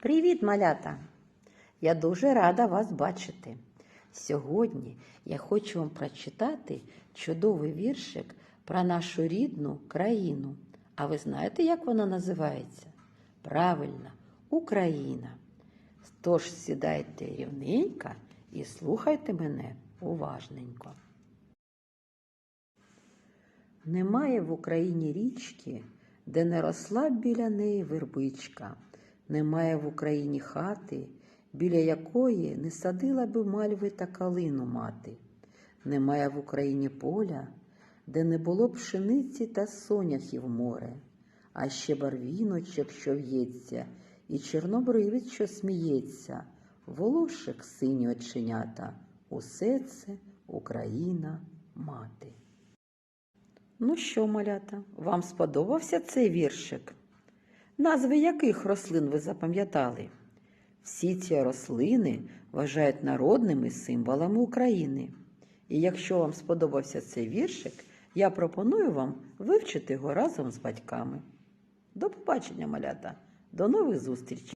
Привіт, малята! Я дуже рада вас бачити. Сьогодні я хочу вам прочитати чудовий віршик про нашу рідну країну. А ви знаєте, як вона називається? Правильно, Україна. Тож сідайте рівненько і слухайте мене уважненько. Немає в Україні річки, де не росла б біля неї вербичка. Немає в Україні хати, біля якої не садила би мальви та калину мати. Немає в Україні поля, де не було пшениці та соняхів море, а ще барвіночок, що в'ється, і чорнобривець, що сміється, волошик сині оченята. Усе це Україна мати. Ну що, малята, вам сподобався цей віршик? Назви яких рослин ви запам'ятали? Всі ці рослини вважають народними символами України. І якщо вам сподобався цей віршик, я пропоную вам вивчити його разом з батьками. До побачення, малята! До нових зустрічей!